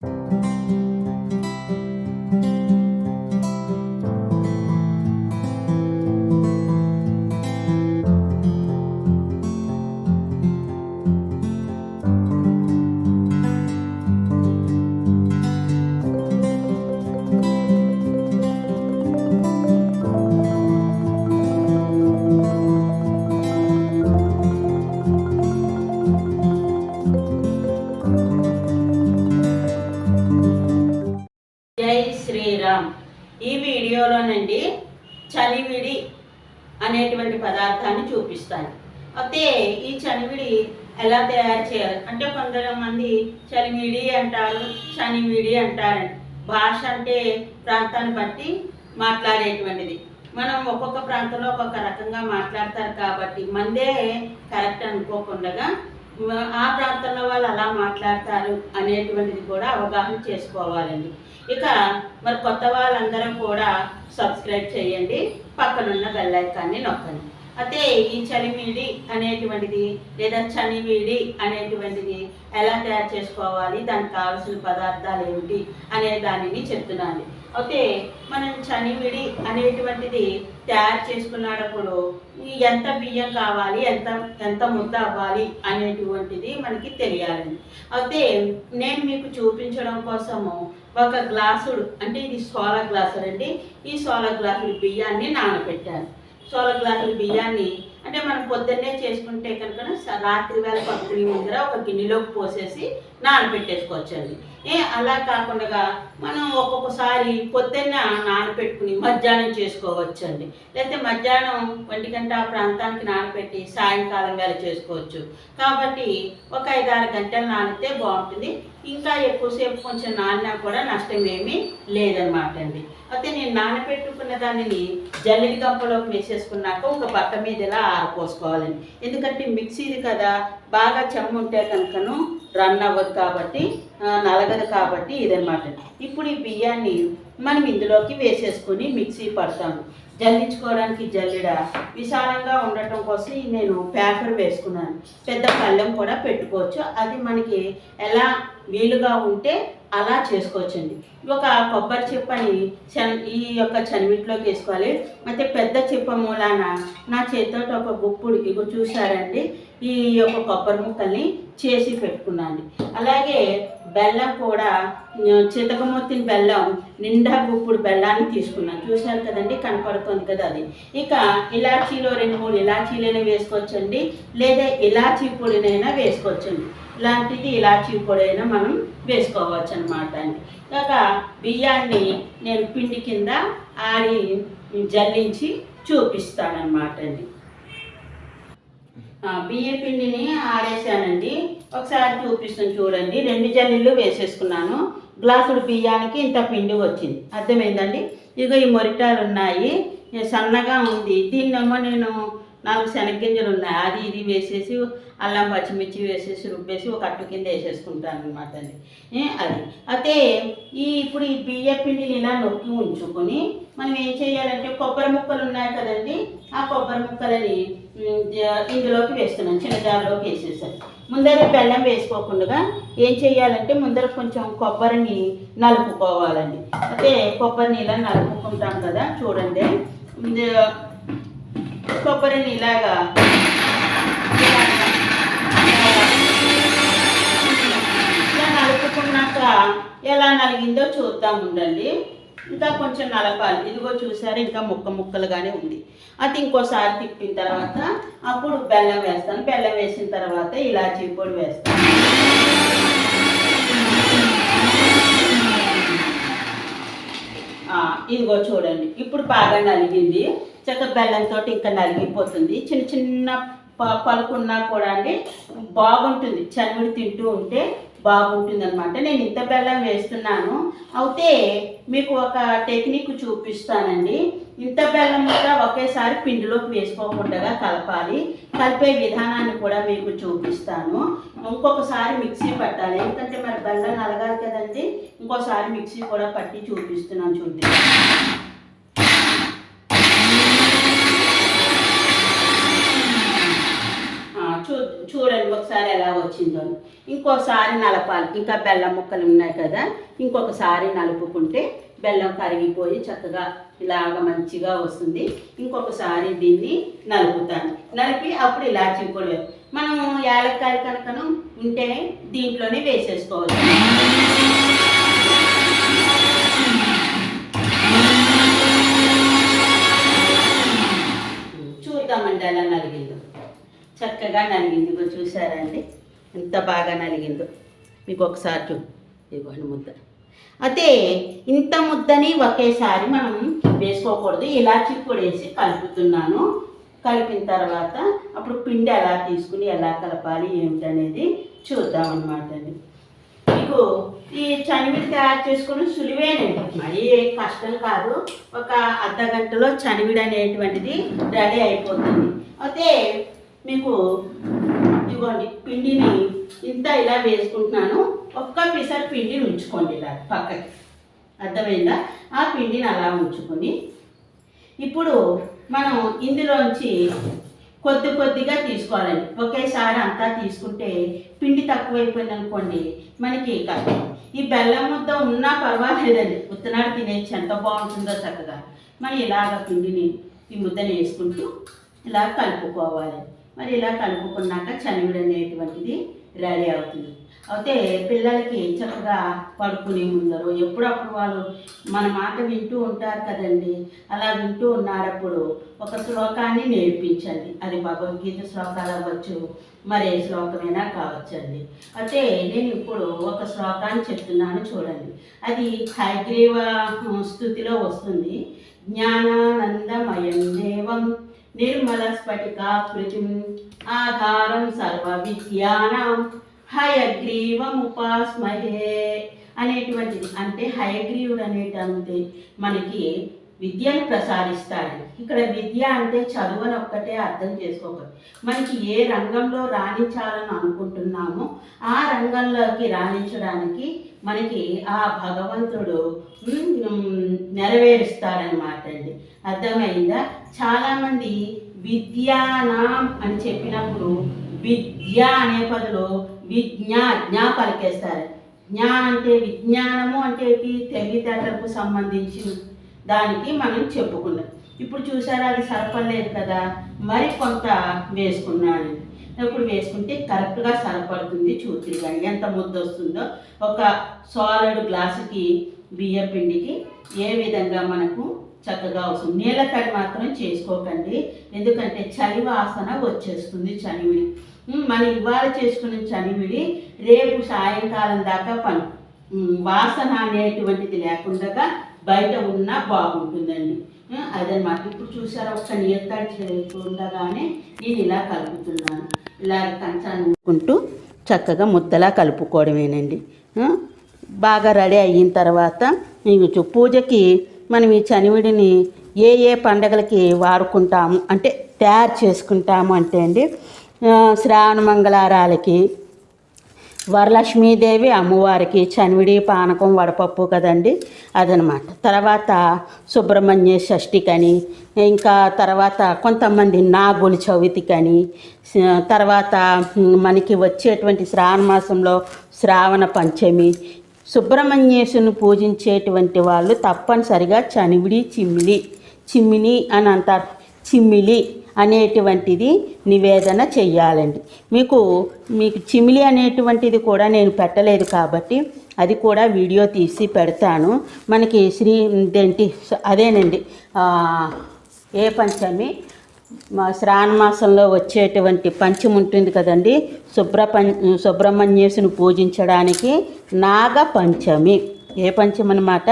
you ఈ వీడియోలోనండి చలివిడి అనేటువంటి పదార్థాన్ని చూపిస్తాను. అయితే ఈ చనివిడి ఎలా తయారు చేయాలి? అంటే కొంతమంది చలివిడి అంటారు చనివిడి అంటారండి భాష అంటే ప్రాంతాన్ని బట్టి మాట్లాడేటువంటిది. మనం ఒక్కొక్క ప్రాంతంలో ఒక్కొక్క రకంగా మాట్లాడతారు కాబట్టి మందే కరెక్ట్ అనుకోకుండా ఆ ప్రాంతంలో వాళ్ళు అలా మాట్లాడతారు అనేటువంటిది కూడా అవగాహన చేసుకోవాలండి. ఇక మరి కొత్త వాళ్ళందరం కూడా సబ్స్క్రైబ్ చేయండి. పక్కనున్న బెల్ ఐకాన్ని నొక్కండి. అయితే ఈ చలివీడి అనేటువంటిది లేదా చనివీడి అనేటువంటిది ఎలా తయారు చేసుకోవాలి? దానికి కావాల్సిన పదార్థాలు ఏమిటి? అనే దానిని చెప్తున్నాను. అయితే మనం చనివిడి అనేటువంటిది తయారు చేసుకున్నప్పుడు ఎంత బియ్యం కావాలి ఎంత ఎంత ముద్ద అవ్వాలి అనేటువంటిది మనకి తెలియాలి అయితే నేను మీకు చూపించడం కోసము ఒక గ్లాసుడు అంటే ఇది సోల గ్లాసుడు అండి ఈ సోల గ్లాసులు బియ్యాన్ని నానబెట్టాను. సోల గ్లాసుల బియ్యాన్ని అంటే మనం పొద్దున్నే చేసుకుంటే కనుక రాత్రి వేళ పక్కని ముందర ఒక గిన్నెలోకి పోసేసి నానబెట్టేసుకోవచ్చండి ఏ అలా కాకుండా మనం ఒక్కొక్కసారి పొద్దున్న నానబెట్టుకుని మధ్యాహ్నం చేసుకోవచ్చండి. లేకపోతే మధ్యాహ్నం ఒంటి గంట ఆ ప్రాంతానికి నానబెట్టి సాయంకాలం వేళ చేసుకోవచ్చు. కాబట్టి ఒక ఐదారు గంటలు నానితే బాగుంటుంది. ఇంకా ఎక్కువసేపు కొంచెం నానినా కూడా నష్టం ఏమీ లేదనమాట అండి అయితే నేను నానబెట్టుకున్న దానిని జల్లెడి గంపలోకి వేసేసుకున్నాక ఒక బట్ట మీద ఇలా ఆరపోసుకోవాలండి. ఎందుకంటే మిక్సీది కదా బాగా చెమ్మ ఉంటే కనుకను రన్ అవ్వదు. కాబట్టి నలగదు కాబట్టి ఇదనమాట ఇప్పుడు ఈ బియ్యాన్ని మనం ఇందులోకి వేసేసుకొని మిక్సీ పడతాము. జల్లించుకోవడానికి జల్లెడ విశాలంగా ఉండటం కోసం నేను పేపర్ వేసుకున్నాను. పెద్ద పళ్ళెం కూడా పెట్టుకోవచ్చు. అది మనకి ఎలా వీలుగా ఉంటే అలా చేసుకోవచ్చండి. ఒక కొబ్బరి చిప్పని చన్ ఈ యొక్క చనిమిట్లోకి వేసుకోవాలి. అయితే పెద్ద చిప్ప మూలాన నా చేతితో ఒక గుప్పుడు ఇగో చూసారండి ఈ యొక్క కొబ్బరి ముక్కల్ని చేసి పెట్టుకున్నాను. అలాగే బెల్లం కూడా చితకమొత్తిన బెల్లం నిండా గుప్పుడు బెల్లాన్ని తీసుకున్నాను. చూశారు కదండి కనపడుతుంది కదా అది. ఇక ఇలాచీలో రెండు మూడు ఇలాచీలైనా వేసుకోవచ్చండి లేదా ఇలాచీ పొడినైనా వేసుకోవచ్చండి. ఇలాంటిది ఇలాచీ పొడైనా మనం వేసుకోవచ్చు అనమాట అండి. ఇక బియ్యాన్ని నేను పిండి కింద ఆడి జల్లించి చూపిస్తానమాట అండి. బియ్య పిండిని ఆడేసానండి ఒకసారి చూపిస్తాను చూడండి. రెండు జల్లీలు వేసేసుకున్నాను. గ్లాసుడు బియ్యానికి ఇంత పిండి వచ్చింది. అర్థమైందండి? ఇక ఈ మొరిటాలు ఉన్నాయి. సన్నగా ఉంది. దీన్నేమో నేను నాలుగు శనగ్గింజలు ఉన్నాయి. అది ఇది వేసేసి అల్లం పచ్చిమిర్చి వేసేసి రుబ్బేసి ఒక అట్టు కింద వేసేసుకుంటాను అనమాట అండి అది. అయితే ఈ ఇప్పుడు ఈ బియ్య పిండిని ఇలా నొక్కి ఉంచుకొని మనం ఏం చేయాలంటే కొబ్బరి ముక్కలు ఉన్నాయి కదండి ఆ కొబ్బరి ముక్కలని ఇందులోకి వేస్తున్నాను చిన్న జార్లోకి వేసేసాను ముందర బెల్లం వేసుకోకుండా ఏం చేయాలంటే ముందర కొంచెం కొబ్బరిని నలుపుకోవాలండి. అయితే కొబ్బరిని ఇలా నలుపుకుంటాం కదా చూడండి. కొబ్బరిని ఇలాగా ఇలా నలుపుకున్నాక ఎలా నలిగిందో చూద్దాం ఉండండి. ఇంకా కొంచెం నలపాలి. ఇదిగో చూసారు ఇంకా ముక్క ముక్కలుగానే ఉంది. అది ఇంకోసారి తిప్పిన తర్వాత అప్పుడు బెల్లం వేస్తాను. బెల్లం వేసిన తర్వాత ఇలాచీ పొడి వేస్తాను. ఇదిగో చూడండి. ఇప్పుడు బాగా నలిగింది. చక్క బెల్లంతో ఇంకా నలిగిపోతుంది. చిన్న చిన్న ప- పలుకున్నా కూడా అండి బాగుంటుంది. చనివిడి తింటూ ఉంటే బాగుంటుంది అనమాట నేను ఇంత బెల్లం వేస్తున్నాను. అయితే మీకు ఒక టెక్నిక్ చూపిస్తానండి. ఇంత బెల్లం కూడా ఒకేసారి పిండిలోకి వేసుకోకుండా కలపాలి. కలిపే విధానాన్ని కూడా మీకు చూపిస్తాను. ఇంకొకసారి మిక్సీ పట్టాలి. ఎందుకంటే మరి బెల్లం నలగాలి కదండి. ఇంకోసారి మిక్సీ కూడా పట్టి చూపిస్తున్నాను చూడండి. చూ చూడండి ఒకసారి ఎలా వచ్చిందో. ఇంకోసారి నలపాలి. ఇంకా బెల్లం ముక్కలు ఉన్నాయి కదా. ఇంకొకసారి నలుపుకుంటే బెల్లం కరిగిపోయి చక్కగా ఇలాగ మంచిగా వస్తుంది. ఇంకొకసారి దీన్ని నలుపుతాను. నలిపి అప్పుడు ఇలాచి పొడి వేయాలి. మనం యాలక్కాయ కనుకను ఉంటే దీంట్లోనే వేసేసుకోవచ్చు చూద్దామండి అలా నలిగిందో. చక్కగా నలిగింది. ఇగో చూసారండి ఎంత బాగా నలిగిందో. మీకు ఒకసారి చూ ఇదిగోండి ముద్ద. అయితే ఇంత ముద్దని ఒకేసారి మనం వేసుకోకూడదు. ఇలాచి పొడి వేసి కలుపుతున్నాను. కలిపిన తర్వాత అప్పుడు పిండి ఎలా తీసుకుని ఎలా కలపాలి ఏమిటనేది చూద్దాం అనమాట అండి. మీకు ఈ చనివిడి తయారు చేసుకుని సులువేనండి. మరీ కష్టం కాదు. ఒక అర్ధ గంటలో చనివిడి అనేటువంటిది రెడీ అయిపోతుంది. అయితే మీకు ఇదిగోండి పిండిని ఇంత ఇలా వేసుకుంటున్నాను. ఒక్క పిసర్ పిండిని ఉంచుకోండి ఇలా పక్కకి. అర్థమైందా? ఆ పిండిని అలా ఉంచుకొని ఇప్పుడు మనం ఇందులోంచి కొద్ది కొద్దిగా తీసుకోవాలండి. ఒకేసారి అంతా తీసుకుంటే పిండి తక్కువైపోయింది అనుకోండి మనకి కష్టం ఈ బెల్లం ముద్ద ఉన్నా పర్వాలేదండి. ఉత్తనాడు తినేసి ఎంత బాగుంటుందో చక్కగా. మరి ఇలాగ పిండిని ఈ ముద్దని వేసుకుంటూ ఇలా కలుపుకోవాలి. మరి ఇలా కలుపుకున్నాక చనివిడి అనేటువంటిది రెడీ అవుతుంది. అయితే పిల్లలకి చక్కగా పడుకునే ముందరు ఎప్పుడప్పుడు వాళ్ళు మన మాట వింటూ ఉంటారు కదండి. అలా వింటూ ఉన్నారప్పుడు ఒక శ్లోకాన్ని నేర్పించండి. అది భగవద్గీత శ్లోకాలు అవ్వచ్చు మరే శ్లోకమైనా కావచ్చండి. అయితే నేను ఇప్పుడు ఒక శ్లోకాన్ని చెప్తున్నాను చూడండి. అది హైగ్రీవ స్థుతిలో వస్తుంది. జ్ఞానానందమయం దేవం నిర్మల స్ఫటికాకృతిం ఆధారం సర్వ విద్యానం హయగ్రీవముపాస్మహే అనేటువంటిది. అంటే హయగ్రీవుడు అనేటువంటి మనకి విద్యను ప్రసారిస్తాడు ఇక్కడ విద్య అంటే చదువుని ఒక్కటే అర్థం చేసుకోకూడదు. మనకి ఏ రంగంలో రాణించాలని అనుకుంటున్నామో ఆ రంగంలోకి రాణించడానికి మనకి ఆ భగవంతుడు నెరవేరుస్తాడనమాట అండి. అర్థమైందా? చాలామంది విద్యానాం అని చెప్పినప్పుడు విద్య అనే పదలో విజ్ఞా జ్ఞా పలికేస్తారు జ్ఞా అంటే విజ్ఞానము అంటే తెలివితేటలకు సంబంధించి దానికి మనం చెప్పుకున్నాం ఇప్పుడు చూసారా అది సరిపడలేదు కదా? మరి కొంత వేసుకున్నాను ఇప్పుడు వేసుకుంటే కరెక్ట్గా సరిపడుతుంది చూద్దాం ఎంత ముద్ద వస్తుందో? ఒక సాలిడ్ గ్లాసుకి బియ్య పిండికి ఏ విధంగా మనకు చక్కగా వస్తుంది? నీళ్ళ తడి మాత్రం చేసుకోకండి. ఎందుకంటే చలి వాసన వచ్చేస్తుంది చనివిడి మనం ఇవాళ చేసుకున్న చనివిడి రేపు సాయంకాలం దాకా పని. వాసన అనేటువంటిది లేకుండా బయట ఉన్నా బాగుంటుందండి. అదనమాట ఇప్పుడు చూసారా ఒక్క నీళ్ళ తడి నేను ఇలా కలుపుతున్నాను. ఇలా కంచాన్ని చక్కగా ముద్దలా కలుపుకోవడమేనండి. బాగా రెడీ అయిన తర్వాత నీకు పూజకి మనం ఈ చనివిడిని ఏ ఏ పండగలకి వాడుకుంటాము అంటే తయారు చేసుకుంటాము అంటే అండి శ్రావణ మంగళారాలకి వరలక్ష్మీదేవి అమ్మవారికి చనివిడి పానకం వడపప్పు కదండి అదనమాట. తర్వాత సుబ్రహ్మణ్య షష్ఠికని ఇంకా తర్వాత కొంతమంది నాగుల చవితికని కానీ తర్వాత మనకి వచ్చేటువంటి శ్రావణ మాసంలో శ్రావణ పంచమి సుబ్రహ్మణ్యేశుని పూజించేటువంటి వాళ్ళు తప్పనిసరిగా చనివిడి చిమ్మిలి చిమ్మిని అని అంటారు. చిమ్మిలి. అనేటువంటిది నివేదన చెయ్యాలండి. మీకు మీకు చిమిలి అనేటువంటిది కూడా నేను పెట్టలేదు కాబట్టి అది కూడా వీడియో తీసి పెడతాను. మనకి శ్రీ ఇదేంటి అదేనండి ఏ పంచమి? మా శ్రావణ మాసంలో వచ్చేటువంటి పంచం ఉంటుంది కదండి. శుభ్ర పం సుబ్రహ్మణ్యేశుని పూజించడానికి నాగ పంచమి ఏ పంచమి అనమాట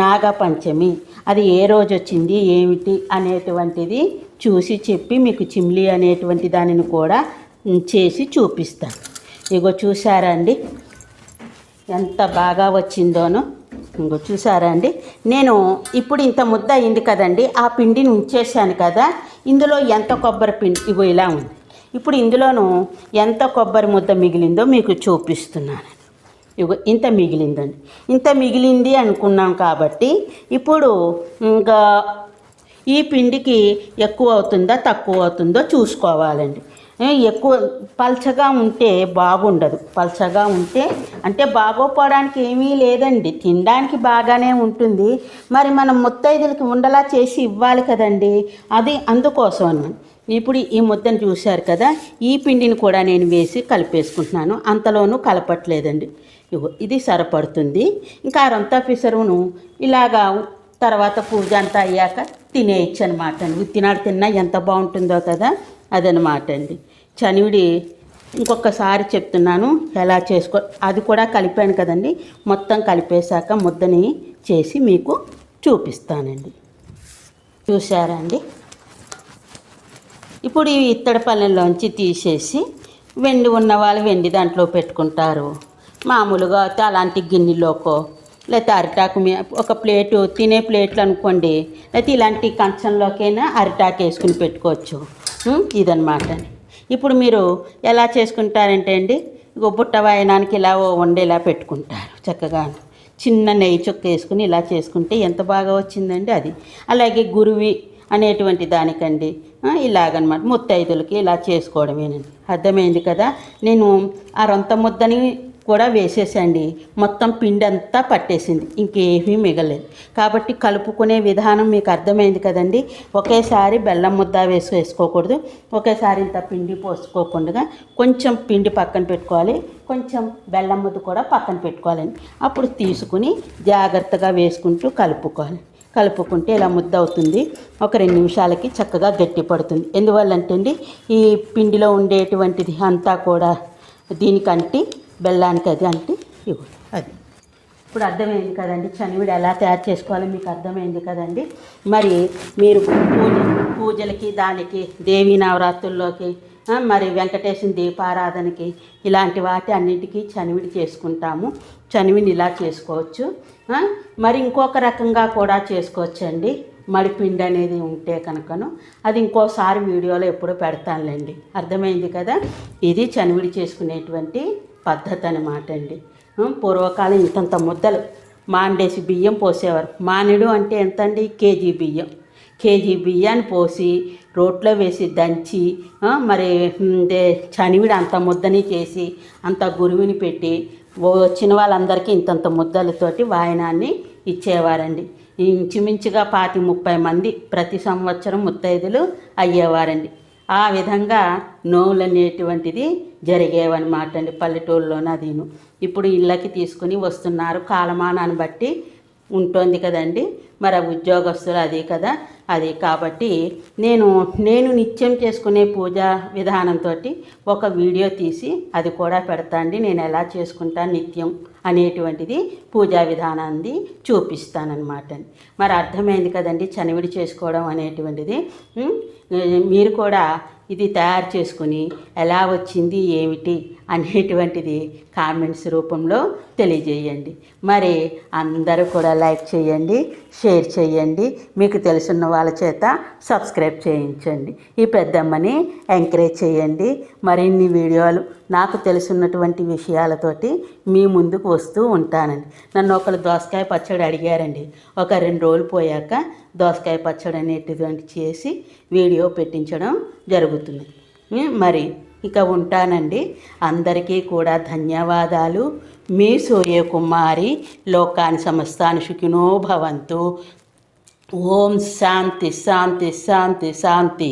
నాగ పంచమి అది ఏ రోజు వచ్చింది? ఏమిటి? అనేటువంటిది చూసి చెప్పి మీకు చిమ్లీ అనేటువంటి దానిని కూడా చేసి చూపిస్తాను ఇగో చూసారా అండి? ఎంత బాగా వచ్చిందోనో. ఇంకో చూసారా అండి? నేను ఇప్పుడు ఇంత ముద్ద అయింది కదండి ఆ పిండిని ఉంచేసాను కదా ఇందులో ఎంత కొబ్బరి పిండి ఇగో ఇలా ఉంది. ఇప్పుడు ఇందులోను ఎంత కొబ్బరి ముద్ద మిగిలిందో మీకు చూపిస్తున్నాను. ఇగో ఇంత మిగిలిందండి. ఇంత మిగిలింది అనుకున్నాం కాబట్టి ఇప్పుడు ఇంకా ఈ పిండికి ఎక్కువ అవుతుందా తక్కువ అవుతుందో చూసుకోవాలండి. ఎక్కువ పల్చగా ఉంటే బాగుండదు. పల్చగా ఉంటే అంటే బాగోపోవడానికి ఏమీ లేదండి. తినడానికి బాగానే ఉంటుంది. మరి మనం ముత్తైదులకి ఉండలా చేసి ఇవ్వాలి కదండి. అది అందుకోసం అన్నమాట ఇప్పుడు ఈ ముద్దను చూశారు కదా ఈ పిండిని కూడా నేను వేసి కలిపేసుకుంటున్నాను. అంతలోనూ కలపట్లేదండి. ఇది సరిపడుతుంది. ఇంకా అరంతా పిసరును ఇలాగా తర్వాత పూజ అంతా అయ్యాక తినేయచ్చు అనమాట అండి ఉత్తినాడు తిన్నా ఎంత బాగుంటుందో కదా అదనమాట అండి. చనివిడి ఇంకొకసారి చెప్తున్నాను ఎలా చేసుకో అది కూడా కలిపాను కదండి. మొత్తం కలిపేశాక ముద్దని చేసి మీకు చూపిస్తానండి. చూసారా అండి? ఇప్పుడు ఈ ఇత్తడి పళ్ళెంలోంచి తీసేసి వెండి ఉన్న వాళ్ళు వెండి దాంట్లో పెట్టుకుంటారు. మామూలుగా అయితే అలాంటి గిన్నెలోకో లేకపోతే అరిటాకు మీ ఒక ప్లేటు తినే ప్లేట్లు అనుకోండి. లేకపోతే ఇలాంటి కంచంలోకైనా అరిటాకు వేసుకుని పెట్టుకోవచ్చు. ఇదనమాట ఇదన్నమాట. ఇప్పుడు మీరు ఎలా చేసుకుంటారంటే అండి బుట్ట వాయనానికి ఇలా ఓ వండేలా పెట్టుకుంటారు చక్కగా. చిన్న నెయ్యి చొక్క వేసుకుని ఇలా చేసుకుంటే ఎంత బాగా వచ్చిందండి అది. అలాగే గురువి అనేటువంటి దానికండి ఇలాగనమాట ముత్తైదులకి ఇలా చేసుకోవడమేనండి. అర్థమైంది కదా? నేను ఆ రొంత ముద్దని కూడా వేసేసండి. మొత్తం పిండి అంతా పట్టేసింది. ఇంకేమీ మిగలేదు. కాబట్టి కలుపుకునే విధానం మీకు అర్థమైంది కదండి. ఒకేసారి బెల్లం ముద్ద వేసి వేసుకోకూడదు. ఒకేసారి ఇంత పిండి పోసుకోకుండా కొంచెం పిండి పక్కన పెట్టుకోవాలి. కొంచెం బెల్లం ముద్ద కూడా పక్కన పెట్టుకోవాలండి అప్పుడు తీసుకుని జాగ్రత్తగా వేసుకుంటూ కలుపుకోవాలి. కలుపుకుంటే ఇలా ముద్ద అవుతుంది. ఒక రెండు నిమిషాలకి చక్కగా గట్టి పడుతుంది. ఎందువల్లంటే అండి ఈ పిండిలో ఉండేటువంటిది అంతా కూడా దీనికంటి బెల్లానికి అది అంటే ఇవ్వు. అది. ఇప్పుడు అర్థమైంది కదండి చనివిడి ఎలా తయారు చేసుకోవాలో? మీకు అర్థమైంది కదండి. మరి మీరు పూజ పూజలకి దానికి దేవీ నవరాత్రుల్లోకి మరి వెంకటేశ్వర దీపారాధనకి ఇలాంటి వాటి అన్నింటికీ చనివిడి చేసుకుంటాము. చనివిని ఇలా చేసుకోవచ్చు. మరి ఇంకొక రకంగా కూడా చేసుకోవచ్చండి. మడిపిండి అనేది ఉంటే కనుకను. అది ఇంకోసారి వీడియోలో ఎప్పుడో పెడతానులేండి. అర్థమైంది కదా? ఇది చనివిడి చేసుకునేటువంటి పద్ధతి అనమాట అండి పూర్వకాలం ఇంతంత ముద్దలు. మాండేసి బియ్యం పోసేవారు. మానేడు అంటే ఎంత అండి కేజీ బియ్యం. కేజీ బియ్యాన్ని పోసి రోట్లో వేసి దంచి మరి ఉమ్, చనివిడి అంత ముద్దని చేసి అంత గురువిని పెట్టి వచ్చిన వాళ్ళందరికీ ఇంతంత ముద్దలతోటి వాయనాన్ని ఇచ్చేవారండి. ఇంచుమించుగా పాతి ముప్పై మంది ప్రతి సంవత్సరం ముత్తైదులు అయ్యేవారండి. ఆ విధంగా నోవులు అనేటువంటిది జరిగేవన్నమాట అండి పల్లెటూరులోనే అదిను. ఇప్పుడు ఇళ్ళకి తీసుకుని వస్తున్నారు. కాలమానాన్ని బట్టి ఉంటుంది కదండి. మరి ఉద్యోగస్తులు అది కదా అది కాబట్టి నేను నేను నిత్యం చేసుకునే పూజ విధానంతో ఒక వీడియో తీసి అది కూడా పెడతా అండి నేను ఎలా చేసుకుంటాను నిత్యం అనేటువంటిది పూజా విధానాన్ని చూపిస్తానన్నమాట. మరి అర్థమైంది కదండి చనివిడి చేసుకోవడం అనేటువంటిది? మీరు కూడా ఇది తయారు చేసుకుని ఎలా వచ్చింది ఏమిటి అనేటువంటిది కామెంట్స్ రూపంలో తెలియజేయండి. మరి అందరూ కూడా లైక్ చేయండి షేర్ చేయండి. మీకు తెలుసున్న వాళ్ళ చేత సబ్స్క్రైబ్ చేయించండి. ఈ పెద్దమ్మని ఎంకరేజ్ చేయండి. మరిన్ని వీడియోలు నాకు తెలుసున్నటువంటి విషయాలతోటి మీ ముందుకు వస్తూ ఉంటానండి. నన్ను ఒకరు దోసకాయ పచ్చడి అడిగారండి. ఒక రెండు రోజులు పోయాక దోసకాయ పచ్చడి అనేటువంటి చేసి వీడియో పెట్టించడం జరుగుతుంది. మరి ఇక ఉంటానండి. అందరికీ కూడా ధన్యవాదాలు. మీ సూర్యకుమారి లోకాని సమస్తాని సుఖినో భవంతు. ఓం శాంతి శాంతి శాంతి శాంతి